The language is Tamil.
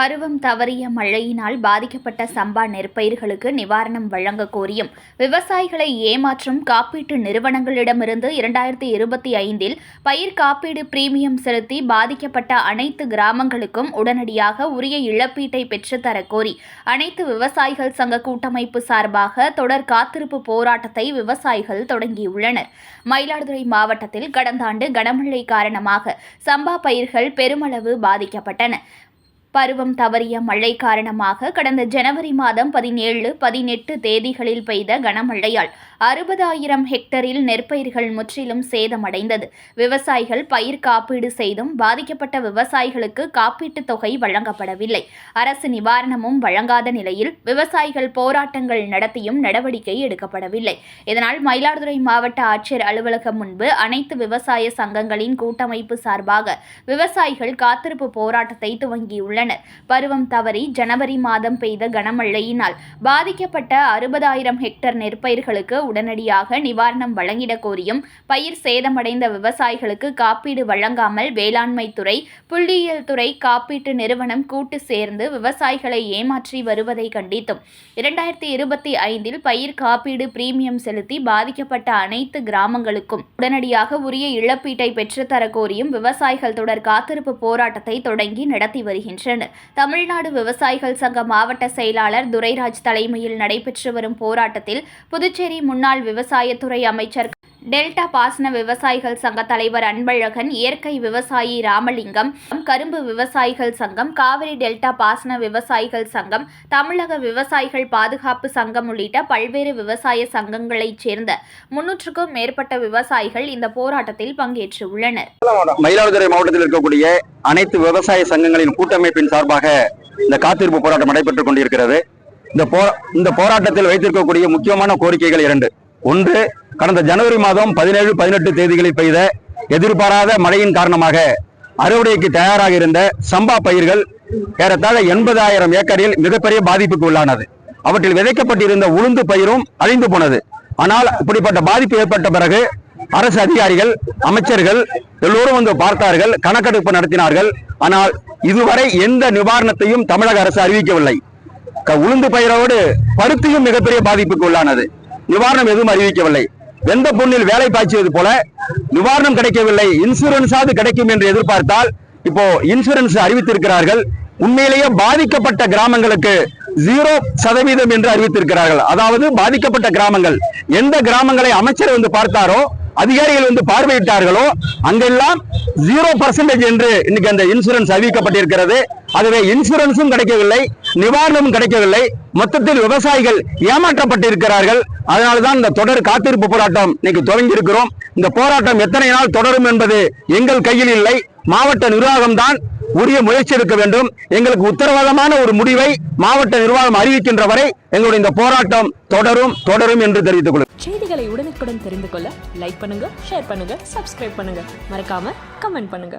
பருவம் தவறிய மழையினால் பாதிக்கப்பட்ட சம்பா நெற்பயிர்களுக்கு நிவாரணம் வழங்க கோரியும். விவசாயிகளை ஏமாற்றும் காப்பீட்டு நிறுவனங்களிடமிருந்து இரண்டாயிரத்தி இருபத்தி ஐந்தில் பயிர் காப்பீடு பிரீமியம் செலுத்தி பாதிக்கப்பட்ட அனைத்து கிராமங்களுக்கும் உடனடியாக உரிய இழப்பீட்டை பெற்றுத்தர கோரி அனைத்து விவசாயிகள் சங்க கூட்டமைப்பு சார்பாக தொடர் காத்திருப்பு போராட்டத்தை விவசாயிகள் தொடங்கியுள்ளனர். மயிலாடுதுறை மாவட்டத்தில் கடந்த ஆண்டு கனமழை காரணமாக சம்பா பயிர்கள் பெருமளவு பாதிக்கப்பட்டன. பருவம் தவறிய மழை காரணமாக கடந்த ஜனவரி மாதம் பதினேழு பதினெட்டு தேதிகளில் பெய்த கனமழையால் அறுபதாயிரம் ஹெக்டரில் நெற்பயிர்கள் முற்றிலும் சேதமடைந்தது. விவசாயிகள் பயிர் காப்பீடு செய்தும் பாதிக்கப்பட்ட விவசாயிகளுக்கு காப்பீட்டுத் தொகை வழங்கப்படவில்லை. அரசு நிவாரணமும் வழங்காத நிலையில் விவசாயிகள் போராட்டங்கள் நடத்தியும் நடவடிக்கை எடுக்கப்படவில்லை. இதனால் மயிலாடுதுறை மாவட்ட ஆட்சியர் அலுவலகம் முன்பு அனைத்து விவசாய சங்கங்களின் கூட்டமைப்பு சார்பாக விவசாயிகள் காத்திருப்பு போராட்டத்தை துவங்கியுள்ளனர். பருவம் தவறி ஜனவரி மாதம் பெய்த கனமழையினால் பாதிக்கப்பட்ட அறுபதாயிரம் ஹெக்டர் நெற்பயிர்களுக்கு உடனடியாக நிவாரணம் வழங்கிடக் கோரியும் பயிர் சேதமடைந்த விவசாயிகளுக்கு காப்பீடு வழங்காமல் வேளாண்மை துறை புள்ளியியல் துறை காப்பீட்டு நிறுவனம் கூட்டு சேர்ந்து விவசாயிகளை ஏமாற்றி வருவதை கண்டித்தும் இரண்டாயிரத்தி இருபத்தி ஐந்தில் பயிர் காப்பீடு பிரீமியம் செலுத்தி பாதிக்கப்பட்ட அனைத்து கிராமங்களுக்கும் உடனடியாக உரிய இழப்பீட்டை பெற்றுத்தர கோரியும் விவசாயிகள் தொடர் காத்திருப்பு போராட்டத்தை தொடங்கி நடத்தி வருகின்றனர். தமிழ்நாடு விவசாயிகள் சங்க மாவட்ட செயலாளர் துரைராஜ் தலைமையில் நடைபெற்று வரும் போராட்டத்தில் புதுச்சேரி முன்னாள் விவசாயத்துறை அமைச்சர் டெல்டா பாசன விவசாயிகள் சங்க தலைவர் அன்பழகன் இயற்கை விவசாயி ராமலிங்கம் கரும்பு விவசாயிகள் சங்கம் காவிரி டெல்டா பாசன விவசாயிகள் சங்கம் தமிழக விவசாயிகள் பாதுகாப்பு சங்கம் உள்ளிட்ட பல்வேறு விவசாய சங்கங்களைச் சேர்ந்த முன்னூற்றுக்கும் மேற்பட்ட விவசாயிகள் இந்த போராட்டத்தில் பங்கேற்றுள்ளனர். மயிலாடுதுறை மாவட்டத்தில் இருக்கக்கூடிய அனைத்து விவசாய சங்கங்களின் கூட்டமைப்பின் சார்பாக இந்த காத்திருப்பு போராட்டம் நடைபெற்றுக் கொண்டிருக்கிறது. இந்த இந்த போராட்டத்தில் வைத்திருக்கக்கூடிய முக்கியமான கோரிக்கைகள் இரண்டு. ஒன்று கடந்த ஜனவரி மாதம் பதினேழு பதினெட்டு தேதிகளில் பெய்த எதிர்பாராத மழையின் காரணமாக அறுவடைக்கு தயாராக இருந்த சம்பா பயிர்கள் ஏறத்தாழ எண்பதாயிரம் ஏக்கரில் மிகப்பெரிய பாதிப்புக்கு உள்ளானது. அவற்றில் விதைக்கப்பட்டிருந்த உளுந்து பயிரும் அழிந்து போனது. ஆனால் இப்படிப்பட்ட பாதிப்பு ஏற்பட்ட பிறகு அரசு அதிகாரிகள் அமைச்சர்கள் எல்லோரும் வந்து பார்த்தார்கள் கணக்கெடுப்பு நடத்தினார்கள். ஆனால் இதுவரை எந்த நிவாரணத்தையும் தமிழக அரசு அறிவிக்கவில்லை. க- உளுந்து பயிரோடு பருத்தியும் மிகப்பெரிய பாதிப்புக்கு உள்ளானது. நிவாரணம் எதுவும் அறிவிக்கவில்லை. வெந்த பொண்ணில் வேலை பாய்ச்சியது போல நிவாரணம் கிடைக்கவில்லை இன்சூரன்ஸாவது கிடைக்கும் என்று எதிர்பார்த்தால் இப்போ இன்சூரன்ஸ் அறிவித்திருக்கிறார்கள். உண்மையிலேயே பாதிக்கப்பட்ட கிராமங்களுக்கு ஜீரோ சதவீதம் என்று அறிவித்திருக்கிறார்கள். அதாவது பாதிக்கப்பட்ட கிராமங்கள். எந்த கிராமங்களை அமைச்சர் வந்து பார்த்தாரோ அதிகாரிகள் வந்து பார்வையிட்டார்களோ அங்கெல்லாம் ஜீரோ பர்சன்டேஜ் என்று இன்னைக்கு அந்த இன்சூரன்ஸ் அறிவிக்கப்பட்டிருக்கிறது. அதுவே இன்சூரன்ஸும் கிடைக்கவில்லை நிவாரணமும் கிடைக்கவில்லை. மொத்தத்தில் விவசாயிகள் ஏமாற்றப்பட்டிருக்கிறார்கள். அதனால்தான் இந்த தொடர் காத்திருப்பு போராட்டம் இன்னைக்கு தொடங்கி இருக்கிறோம் இந்த போராட்டம் எத்தனை நாள் தொடரும் என்பது எங்கள் கையில் இல்லை. மாவட்ட நிர்வாகம் தான் உரிய முயற்சி எடுக்க வேண்டும். எங்களுக்கு உத்தரவாதமான ஒரு முடிவை மாவட்ட நிர்வாகம் அறிவிக்கின்ற வரை எங்களுடைய இந்த போராட்டம் தொடரும் தொடரும் என்று தெரிவித்துக் கொள்ளும் செய்திகளை உடனுக்குடன் தெரிந்து கொள்ள லைக் பண்ணுங்க ஷேர் பண்ணுங்க சப்ஸ்கிரைப் பண்ணுங்க. மறக்காம கமெண்ட் பண்ணுங்க.